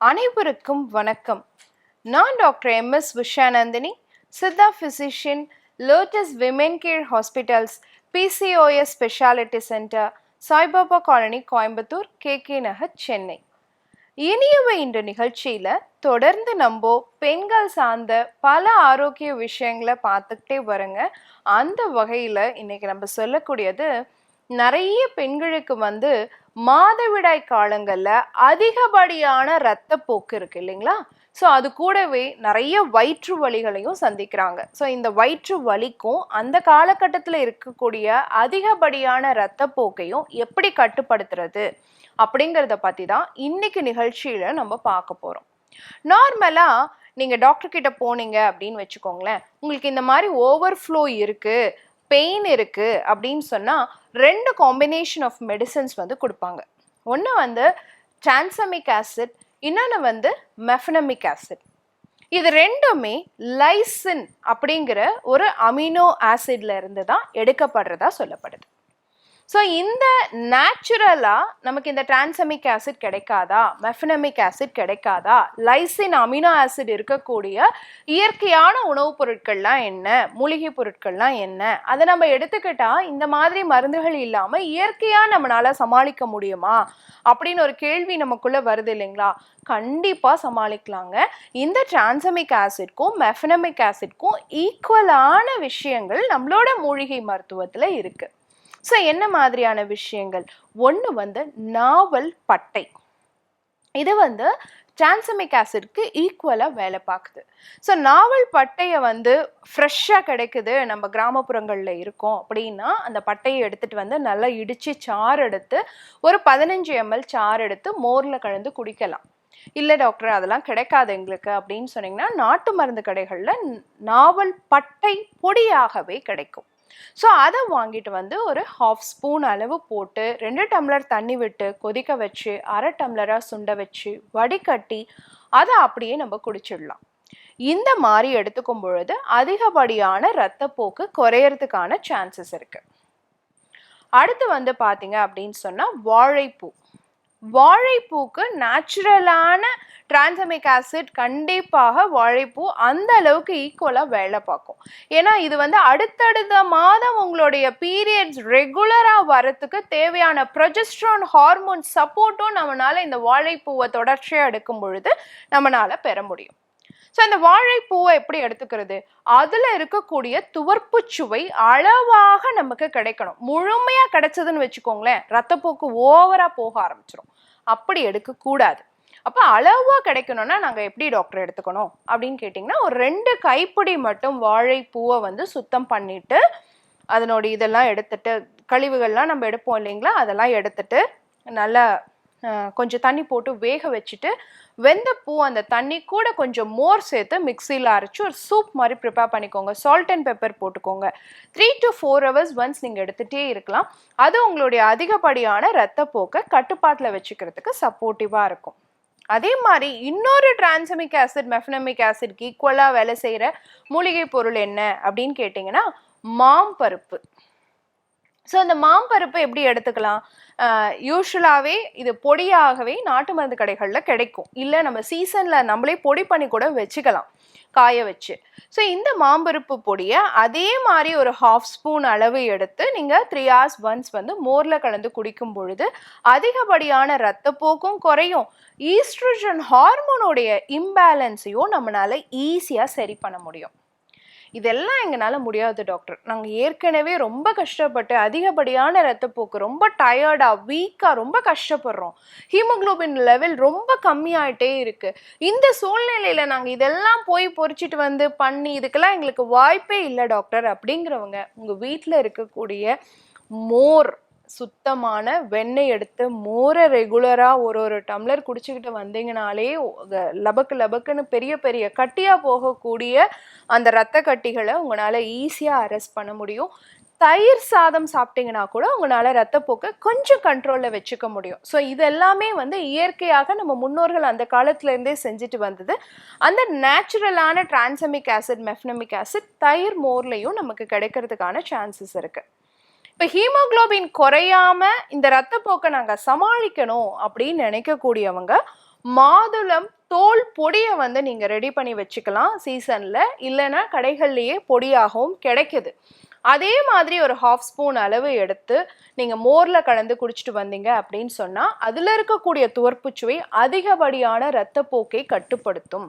அனைவருக்கும் வணக்கம். நான் doctor M. S. Vishanandini Siddha physician lotus women care hospitals PCOS speciality centre Saibaba colony Coimbatore K. K. Nagar Chennai. இனியவை இன்று நிகழ்ச்சியில் தொடர்ந்து நம்ம பெண்கள் சார்ந்த பல ஆரோக்கிய விஷயங்களை பார்த்துக்கிட்டே வரங்க. அந்த வகையில் இன்றைக்கி நம்ம சொல்லக்கூடியது நிறைய பெண்களுக்கு வந்து மாதவிடாய் காலங்களில் அதிகப்படியான இரத்தப்போக்கு இருக்கு இல்லைங்களா? ஸோ அது கூடவே நிறைய வயிற்று வலிகளையும் சந்திக்கிறாங்க. ஸோ இந்த வயிற்று வலிக்கும் அந்த காலகட்டத்தில் இருக்கக்கூடிய அதிகப்படியான இரத்தப்போக்கையும் எப்படி கட்டுப்படுத்துறது அப்படிங்கிறத பற்றி தான் இன்னைக்கு நிகழ்ச்சியில் நம்ம பார்க்க போகிறோம் நார்மலாக நீங்கள் டாக்டர் கிட்ட போனீங்க அப்படின்னு வச்சுக்கோங்களேன். உங்களுக்கு இந்த மாதிரி ஓவர் ஃப்ளோ இருக்குது பெயின் இருக்குது அப்படின்னு சொன்னால் ரெண்டு காம்பினேஷன் ஆஃப் மெடிசன்ஸ் வந்து கொடுப்பாங்க. ஒன்று வந்து டிரான்சமிக் ஆசிட் இன்னொன்று வந்து மெஃபனமிக் ஆசிட் இது ரெண்டுமே லைசின் அப்படிங்கிற ஒரு அமினோ ஆசிட்ல இருந்து தான் எடுக்கப்படுறதா சொல்லப்படுது. ஸோ இந்த நேச்சுரலாக நமக்கு இந்த டிரான்சமிக் ஆசிட் கிடைக்காதா? மெஃபினமிக் ஆசிட் கிடைக்காதா? லைசின் அமினோ ஆசிட் இருக்கக்கூடிய இயற்கையான உணவுப் பொருட்கள்லாம் என்ன? மூலிகை பொருட்கள்லாம் என்ன? அதை நம்ம எடுத்துக்கிட்டால் இந்த மாதிரி மருந்துகள் இல்லாமல் இயற்கையாக நம்மளால் சமாளிக்க முடியுமா? அப்படின்னு ஒரு கேள்வி நமக்குள்ளே வருது இல்லைங்களா? கண்டிப்பாக சமாளிக்கலாங்க. இந்த டிரான்சமிக் ஆசிட்க்கும் மெஃபனமிக் ஆசிட்க்கும் ஈக்குவலான விஷயங்கள் நம்மளோட மூலிகை மருத்துவத்தில் இருக்குது ஸோ என்ன மாதிரியான விஷயங்கள்? ஒன்று வந்து நாவல் பட்டை. இது வந்து டிரான்சமிக் ஆசிட்க்கு ஈக்குவலாக வேலை பார்க்குது. ஸோ நாவல் பட்டையை வந்து ஃப்ரெஷ்ஷாக கிடைக்குது நம்ம கிராமப்புறங்களில் இருக்கோம் அப்படின்னா அந்த பட்டையை எடுத்துகிட்டு வந்து நல்லா இடித்து சாறு எடுத்து ஒரு பதினஞ்சு எம்எல் சாறு எடுத்து மோரில் கலந்து குடிக்கலாம். இல்லை டாக்டர் அதெல்லாம் கிடைக்காது எங்களுக்கு அப்படின்னு சொன்னீங்கன்னா நாட்டு மருந்து கடைகளில் நாவல் பட்டை பொடியாகவே கிடைக்கும். ஸோ அதை வாங்கிட்டு வந்து ஒரு ஹாஃப் ஸ்பூன் அளவு போட்டு ரெண்டு டம்ளர் தண்ணி விட்டு கொதிக்க வச்சு அரை டம்ளராக சுண்ட வச்சு வடிகட்டி அதை அப்படியே நம்ம குடிச்சிடலாம். இந்த மாதிரி எடுத்துக்கும் பொழுது அதிகப்படியான ரத்தப்போக்கு குறையறதுக்கான சான்சஸ் இருக்கு. அடுத்து வந்து பார்த்தீங்க அப்படின்னு சொன்னால் வாழைப்பூ. வாழைப்பூக்கு நேச்சுரலான டிரான்சமிக் ஆசிட் கண்டிப்பாக வாழைப்பூ அந்த அளவுக்கு ஈக்குவலாக வேலை பார்க்கும். ஏன்னா இது வந்து அடுத்தடுத்த மாதம் உங்களுடைய பீரியட்ஸ் ரெகுலராக வரத்துக்கு தேவையான ப்ரொஜெஸ்ட்ரான் ஹார்மோன் சப்போர்ட்டும் நம்மளால் இந்த வாழைப்பூவை தொடர்ச்சியாக எடுக்கும் பொழுது நம்மளால் பெற முடியும். ஸோ இந்த வாழைப்பூவை எப்படி எடுத்துக்கிறது? அதில் இருக்கக்கூடிய துவர்ப்பு சுவை அளவாக நமக்கு கிடைக்கணும். முழுமையாக கிடைச்சதுன்னு வச்சுக்கோங்களேன் ரத்தப்போக்கு ஓவராக போக ஆரம்பிச்சிடும் அப்படி எடுக்கக்கூடாது. அப்போ அளவாக கிடைக்கணும்னா நாங்கள் எப்படி டாக்டர் எடுத்துக்கணும்? அப்படின்னு கேட்டிங்கன்னா ஒரு ரெண்டு கைப்பிடி மட்டும் வாழைப்பூவை வந்து சுத்தம் பண்ணிட்டு அதனோட இதெல்லாம் எடுத்துட்டு கழிவுகள்லாம் நம்ம எடுப்போம் இல்லைங்களா? அதெல்லாம் எடுத்துட்டு நல்லா கொஞ்சம் தண்ணி போட்டு வேக வச்சுட்டு வெந்த பூ அந்த தண்ணி கூட கொஞ்சம் மோர் சேர்த்து மிக்சியில் அரைச்சி ஒரு சூப் மாதிரி ப்ரிப்பேர் பண்ணிக்கோங்க. சால்ட் அண்ட் பெப்பர் போட்டுக்கோங்க. Three to four hours once நீங்கள் எடுத்துகிட்டே இருக்கலாம். அது உங்களுடைய அதிகப்படியான ரத்தப்போக்கை கட்டுப்பாட்டில் வச்சுக்கிறதுக்கு சப்போர்ட்டிவாக இருக்கும். அதே மாதிரி இன்னொரு டிரான்சமிக் ஆசிட் மெஃபனமிக் ஆசிட்க்கு ஈக்குவலாக வேலை செய்கிற மூலிகை பொருள் என்ன அப்படின்னு கேட்டிங்கன்னா மாம்பருப்பு. ஸோ அந்த மாம்பருப்பு எப்படி எடுத்துக்கலாம்? யூஸ்வலாகவே இது பொடியாகவே நாட்டு மருந்து கடைகளில் கிடைக்கும். இல்லை நம்ம சீசனில் நம்மளே பொடி பண்ணி கூட வச்சுக்கலாம் காய வச்சு. ஸோ இந்த மாம்பருப்பு பொடியை அதே மாதிரி ஒரு ஹாஃப் ஸ்பூன் அளவு எடுத்து நீங்கள் த்ரீ ஹார்ஸ் ஒன்ஸ் வந்து மோரில் கலந்து குடிக்கும் பொழுது அதிகப்படியான ரத்தப்போக்கும் குறையும். ஈஸ்ட்ரஜன் ஹார்மோனுடைய இம்பேலன்ஸையும் நம்மளால ஈஸியாக சரி பண்ண முடியும். இதெல்லாம் எங்களால் முடியாது டாக்டர் நாங்கள் ஏற்கனவே ரொம்ப கஷ்டப்பட்டு அதிகப்படியான ரத்தப்போக்கு ரொம்ப டயர்டாக வீக்காக ரொம்ப கஷ்டப்படுறோம். ஹீமோக்ளோபின் லெவல் ரொம்ப கம்மியாயிட்டே இருக்குது இந்த சூழ்நிலையில் நாங்கள் இதெல்லாம் போய் பொறிச்சிட்டு வந்து பண்ணி இதுக்கெல்லாம் எங்களுக்கு வாய்ப்பே இல்லை டாக்டர் அப்படிங்கிறவங்க உங்கள் வீட்டில் இருக்கக்கூடிய மோர் சுத்தமான வெண்ணெய் எடுத்து மோரை ரெகுலராக ஒரு ஒரு டம்ளர் குடிச்சுக்கிட்டு வந்தீங்கனாலே லபக்கு லபக்குன்னு பெரிய பெரிய கட்டியாக போகக்கூடிய அந்த ரத்த கட்டிகளை உங்களால் ஈஸியாக அரெஸ்ட் பண்ண முடியும். தயிர் சாதம் சாப்பிட்டீங்கன்னா கூட உங்களால் ரத்தப்போக்கை கொஞ்சம் கண்ட்ரோலில் வச்சுக்க முடியும். ஸோ இது எல்லாமே வந்து இயற்கையாக நம்ம முன்னோர்கள் அந்த காலத்துலேருந்தே செஞ்சுட்டு வந்தது. அந்த நேச்சுரலான டிரான்சமிக் ஆசிட் மெஃப்னமிக் ஆசிட் தயிர் மோர்லேயும் நமக்கு கிடைக்கிறதுக்கான சான்சஸ் இருக்குது இப்போ ஹீமோக்ளோபின் குறையாம இந்த ரத்தப்போக்கை நாங்கள் சமாளிக்கணும் அப்படின்னு நினைக்கக்கூடியவங்க மாதுளம் தோல் பொடியை வந்து நீங்கள் ரெடி பண்ணி வச்சுக்கலாம் சீசனில் இல்லைன்னா கடைகள்லேயே பொடியாகவும் கிடைக்குது. அதே மாதிரி ஒரு ஹாஃப் ஸ்பூன் அளவு எடுத்து நீங்கள் மோரில் கலந்து குடிச்சிட்டு வந்தீங்க அப்படின்னு சொன்னால் அதில் இருக்கக்கூடிய துவர்ப்புச்சுவை அதிகப்படியான இரத்தப்போக்கை கட்டுப்படுத்தும்.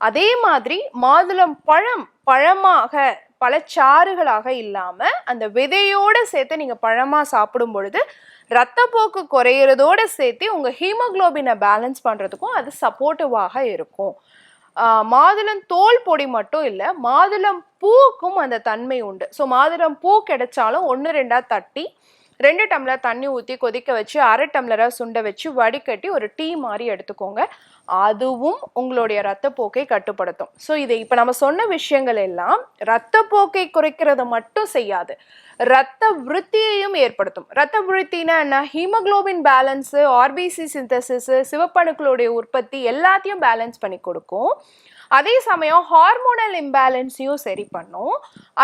அதே மாதிரி மாதுளம் பழம் பழமாக பழச்சாறுகளாக இல்லாமல் அந்த விதையோட சேர்த்து நீங்கள் பழமாக சாப்பிடும் பொழுது ரத்தப்போக்கு குறையிறதோட சேர்த்து உங்கள் ஹீமோகுளோபினை பேலன்ஸ் பண்ணுறதுக்கும் அது சப்போர்ட்டிவாக இருக்கும். மாதுளம் தோல் பொடி மட்டும் இல்லை மாதுளம் பூக்கும் அந்த தன்மை உண்டு. ஸோ மாதுளம் பூ கிடைச்சாலும் ஒன்று ரெண்டாக தட்டி ரெண்டு டம்ளர் தண்ணி ஊற்றி கொதிக்க வச்சு அரை டம்ளராக சுண்ட வச்சு வடிகட்டி ஒரு டீ மாதிரி எடுத்துக்கோங்க. அதுவும் உங்களுடைய ரத்தப்போக்கை கட்டுப்படுத்தும். ஸோ இதை இப்போ நம்ம சொன்ன விஷயங்கள் எல்லாம் ரத்தப்போக்கை குறைக்கிறது மட்டும் செய்யாது. ரத்த விருத்தியையும் ஏற்படுத்தும். ரத்த விருத்தினா என்ன? ஹீமோகுளோபின் பேலன்ஸு ஆர்பிசி சிந்தசிஸு சிவப்பணுக்களுடைய உற்பத்தி எல்லாத்தையும் பேலன்ஸ் பண்ணி கொடுக்கும். அதே சமயம் ஹார்மோனல் இம்பேலன்ஸையும் சரி பண்ணும்.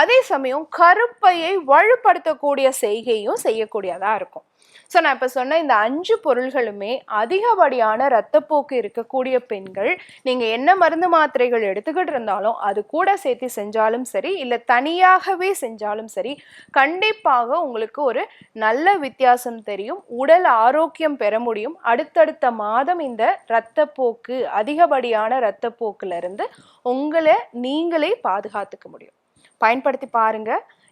அதே சமயம் கருப்பையை வலுப்படுத்தக்கூடிய செய்கையும் செய்யக்கூடியதாக இருக்கும். ஸோ நான் இப்போ சொன்ன இந்த அஞ்சு பொருள்களுமே அதிகப்படியான ரத்தப்போக்கு இருக்கக்கூடிய பெண்கள் நீங்கள் என்ன மருந்து மாத்திரைகள் எடுத்துக்கிட்டு இருந்தாலும் அது கூட சேர்த்து செஞ்சாலும் சரி இல்லை தனியாகவே செஞ்சாலும் சரி கண்டிப்பாக உங்களுக்கு ஒரு நல்ல வித்தியாசம் தெரியும். உடல் ஆரோக்கியம் பெற முடியும். அடுத்தடுத்த மாதம் இந்த இரத்தப்போக்கு அதிகப்படியான இரத்தப்போக்கிலிருந்து உங்களை நீங்களே பாதுகாத்துக்க முடியும். பயன்படுத்தி பாருங்கள்